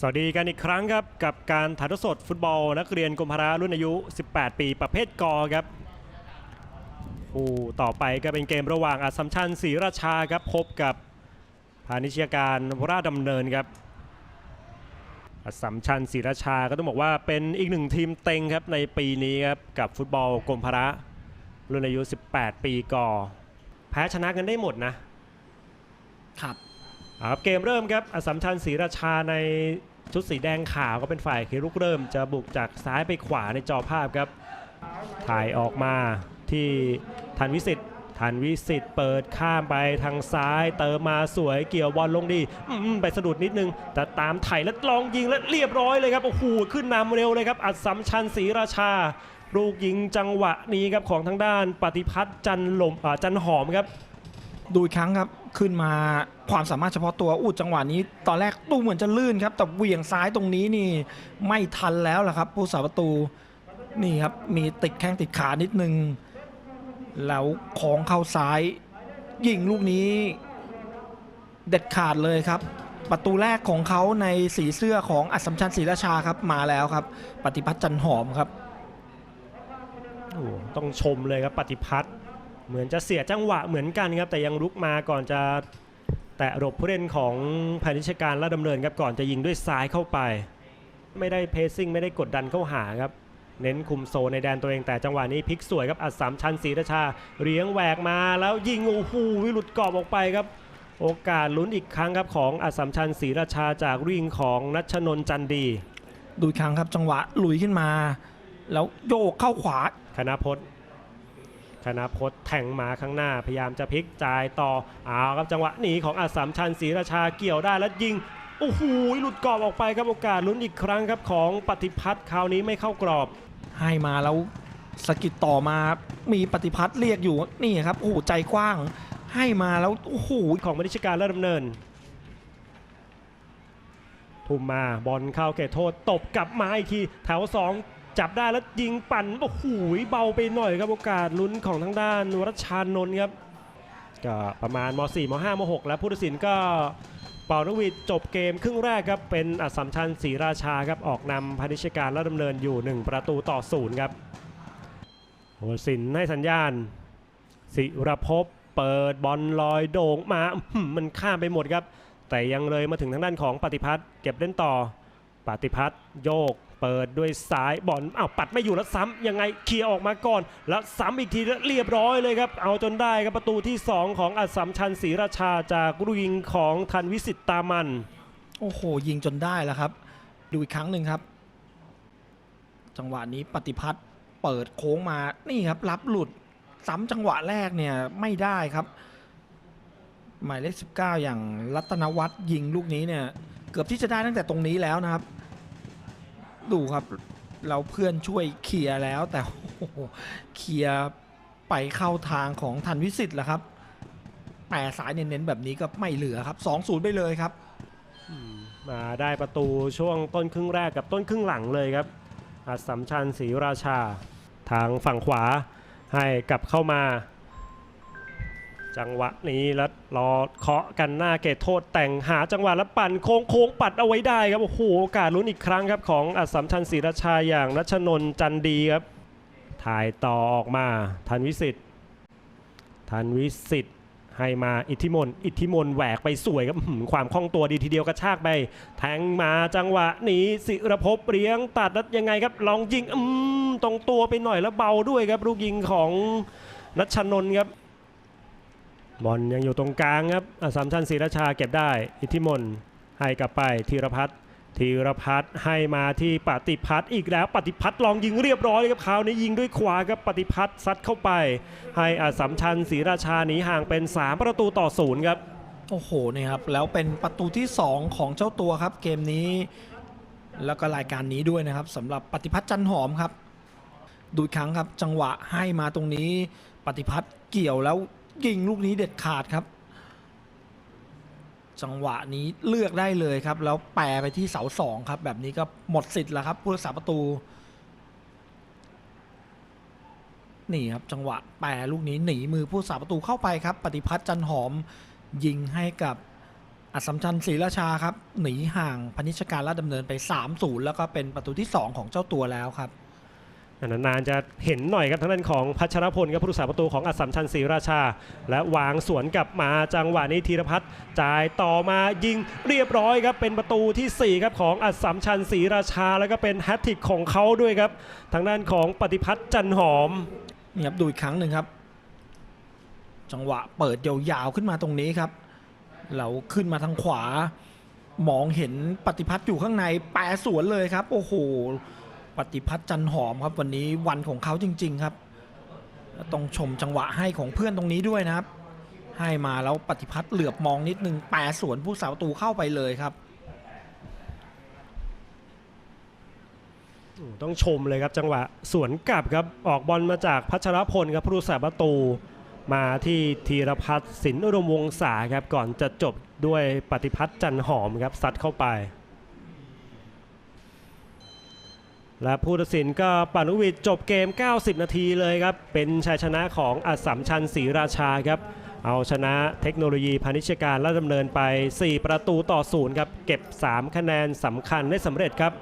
สวัสดีกันอีกครั้งครับ กับการถ่ายทอดสดฟุตบอล นักเรียนกรมพละรุ่นอายุ 18 ปีประเภทกอครับคู่ต่อไปก็เป็นเกมระหว่างอัสสัมชัญศรีราชาครับพบกับพาณิชยการราชดำเนินครับอัสสัมชัญศรีราชาก็ต้องบอกว่าเป็นอีกหนึ่งทีมเต็งครับในปีนี้ครับกับฟุตบอลกรมพละรุ่นอายุ 18 ปีกอแพ้ชนะกันได้หมดนะครับ ครับเกมเริ่มครับอสสัมชัญศรีราชาในชุดสีแดงขาวก็เป็นฝ่ายคือลุกเริ่มจะบุกจากซ้ายไปขวาในจอภาพครับ ถ่ายออกมาที่ทันวิสิทธิ์ทันวิสิทธิ์เปิดข้ามไปทางซ้าย เติมมาสวยเกี่ยวบอลลงดีไปสะดุดนิดนึง แต่ตามไถ่แล้วลองยิงแล้วเรียบร้อยเลยครับโอ้โหขึ้นนำเร็วเลยครับ อัสสัมชัญศรีราชา ลูกยิงจังหวะนี้ครับของทางด้านปฏิพัฒน์จันหลมอ่าจันหอมครับ ดูอีกครั้งครับ ขึ้นมาความสามารถเฉพาะตัวอู้จังหวะนี้ ตอนแรกดูเหมือนจะลื่นครับ แต่เหวี่ยงซ้ายตรงนี้นี่ไม่ทันแล้วล่ะครับ ผู้สาประตูนี่ครับมีติดแข้งติดขานิดนึง แล้วของเข้าซ้าย ยิงลูกนี้ เด็ดขาดเลยครับ ประตูแรกของเขาในสีเสื้อของอัสสัมชัญศรีราชาครับมาแล้วครับ ปฏิพัฒน์จันหอมครับโอ้โหต้องชมเลยครับปฏิพัฒน์ เหมือนจะเสียจังหวะเหมือนกันครับแต่ยังลุกมาก่อนจะแตะรบผู้เล่นของพาณิชยการและดำเนินครับก่อนจะยิงด้วยซ้ายเข้าไป ไม่ได้เพสซิ่งไม่ได้กดดันเข้าหาครับเน้นคุมโซนในแดนตัวเองแต่จังหวะนี้พลิกสวยครับอัดสามชันศรีราชาเลี้ยงแหวกมาแล้วยิงโอ้โหวิหลุดกรอบออกไปครับ โอกาสลุ้นอีกครั้งครับของอัดสามชันศรีราชาจากวิ่งของนัชนนท์จันดี ดูอีกครั้งครับจังหวะหลุยขึ้นมา แล้วโยกเข้าขวาคณพจน์ คณพจน์แทงมาข้างหน้าพยายามจะพลิกจ่ายต่อเอาครับจังหวะหนีของอัสสัมชัญศรีราชาเกี่ยวได้แล้วยิงโอ้โหหลุดกรอบออกไปครับโอกาสลุ้นอีกครั้งครับของปฏิพัฒน์คราวนี้ไม่เข้ากรอบ ให้มาแล้วสกิดต่อมามีปฏิพัฒน์เรียกอยู่นี่ครับโอ้โหใจกว้าง ให้มาแล้วโอ้โหของมณิชการและดำเนินทุ่มมาบอลเข้าเขตโทษตบกลับมาอีกทีแถว 2 จับได้แล้วยิงปั่นโอ้โหเบาไปหน่อยครับโอกาสลุ้นของทางด้านวรชานนท์ครับก็ประมาณม .4 ม .5 ม .6 แล้วผู้ตัดสินก็เป่านวีดจบเกมครึ่งแรกครับเป็นอัสสัมชัญศรีราชาครับออกนำพาณิชการและดำเนินอยู่ 1 ประตูต่อศูนย์ครับโหสินให้สัญญาณ ศิรภพเปิดบอลลอยโด่งมามันข้ามไปหมดครับ แต่ยังเลยมาถึงทางด้านของปฏิพัฒน์เก็บเล่นต่อ ปฏิพัฒน์โยกเปิดด้วยซ้ายบอลอ้าวปัดไม่อยู่แล้วซ้ำยังไงเคลียร์ออกมาก่อน แล้วซ้ำอีกทีแล้วเรียบร้อยเลยครับ เอาจนได้ครับประตูที่ 2 ของอัสสัมชัญศรีราชาจากลูกยิงของทันวิสิตตามัน โอ้โห ยิงจนได้แล้วครับ ดูอีกครั้งหนึ่งครับ จังหวะนี้ปฏิพัฒน์เปิดโค้งมานี่ครับ รับหลุดซ้ำจังหวะแรกเนี่ยไม่ได้ครับ หมายเลข19 อย่างรัตนวัฒน์ยิงลูกนี้เนี่ย เกือบที่จะได้ตั้งแต่ตรงนี้แล้วนะครับ ดูครับ เราเพื่อนช่วยเคลียร์แล้วแต่โอ้โหเคลียร์ไปเข้าทางของทันวิสิตแล้วครับแต่สายเน้นๆแบบนี้ก็ไม่เหลือครับ2-0ไปเลยครับมาได้ประตูช่วงต้นครึ่งแรกกับต้นครึ่งหลังเลยครับอัสสัมชัญศรีราชา ทางฝั่งขวาให้กลับเข้ามา จังหวะนี้แล้วรอเคาะกันหน้าเกตโทษแต่งหาจังหวะแล้วปั่นโค้งโค้งปัดเอาไว้ได้ครับโอ้โหโอกาสลุ้นอีกครั้งครับของอัสสัมชัญศรีราชาอย่างนัชนนจันดีครับ ถ่ายต่อออกมาทันวิสิทธิ์ทันวิสิทธิ์ให้มาอิทธิมนอิทธิมนแหวกไปสวยครับความคล่องตัวดีทีเดียวกระชากไป แทงมาจังหวะนี้ศิรภพเลี้ยงตัดแล้วยังไงครับ ลองยิงอืมตรงตัวไปหน่อยแล้วเบาด้วยครับลูกยิงของนัชนนครับ บอลยังอยู่ตรงกลางครับอสสามชันศรีราชาเก็บได้ อิทธิมนให้กลับไปธีรพัฒน์ธีรพัฒน์ให้มาที่ปฏิพัฒน์อีกแล้วปฏิพัฒน์ลองยิงเรียบร้อยเลยครับคราวนี้ยิงด้วยขวาครับปฏิพัฒน์ซัดเข้าไป ให้อสสัมชัญศรีราชาหนีห่างเป็น 3 ประตูต่อศูนย์ครับโอ้โหนี่ครับแล้วเป็นประตูที่ 2 ของเจ้าตัวครับ เกมนี้แล้วก็รายการนี้ด้วยนะครับสำหรับปฏิพัฒน์จันหอมครับ ดูครั้งครับจังหวะให้มาตรงนี้ปฏิพัฒน์เกี่ยวแล้ว ยิงลูกนี้เด็ดขาดครับ จังหวะนี้เลือกได้เลยครับ แล้วแปรไปที่เสาสองครับ แบบนี้ก็หมดสิทธิ์แล้วครับผู้รักษาประตู นี่ครับ จังหวะแปรลูกนี้หนีมือผู้รักษาประตูเข้าไปครับ ปฏิพัฒน์จันหอมยิงให้กับอัสสัมชัญศรีราชาครับ หนีห่างพนิชการลาดดำเนินไป 3-0 แล้วก็เป็นประตูที่ 2 ของเจ้าตัวแล้วครับ นานๆจะเห็นหน่อยครับทางด้านของพัชรพลครับผู้รักษาประตูของอัสสัมชัญศรีราชา และวางสวนกลับมาจังหวะนี้ธีรพัฒน์จ่ายต่อมายิงเรียบร้อยครับเป็นประตูทีสี่4 ครับของอัสสัมชัญศรีราชา แล้วก็เป็นแฮตทริกของเขาด้วยครับ ทางด้านของปฏิพัฒน์จันหอมนี่ครับดูอีกครั้งหนึ่งครับ จังหวะเปิดยาวๆขึ้นมาตรงนี้ครับเราขึ้นมาทางขวา มองเห็นปฏิพัฒน์อยู่ข้างในแปรสวนเลยครับ โอ้โห ปฏิพัฒน์จันหอมครับวันนี้วันของเขาจริง ๆครับต้องชมจังหวะให้ของเพื่อนตรงนี้ด้วยนะครับ ให้มาแล้วปฏิพัฒน์เหลือบมองนิดนึงแปรสวนผู้สาวตูเข้าไปเลยครับต้องชมเลยครับจังหวะสวนกลับครับออกบอลมาจากพัชรพลครับผู้รักษาประตู มาที่ธีรพัฒน์สินอุดมวงศาครับก่อนจะจบด้วยปฏิพัฒน์จันหอมครับซัดเข้าไป และผู้ตัดสินก็ปานุวิทย์จบเกม 90 นาทีเลยครับ เป็นชัยชนะของอัศมชันศรีราชาครับ เอาชนะเทคโนโลยีพาณิชยการและดำเนินไป 4 ประตูต่อศูนย์ครับ เก็บ 3 คะแนนสำคัญได้สำเร็จครับ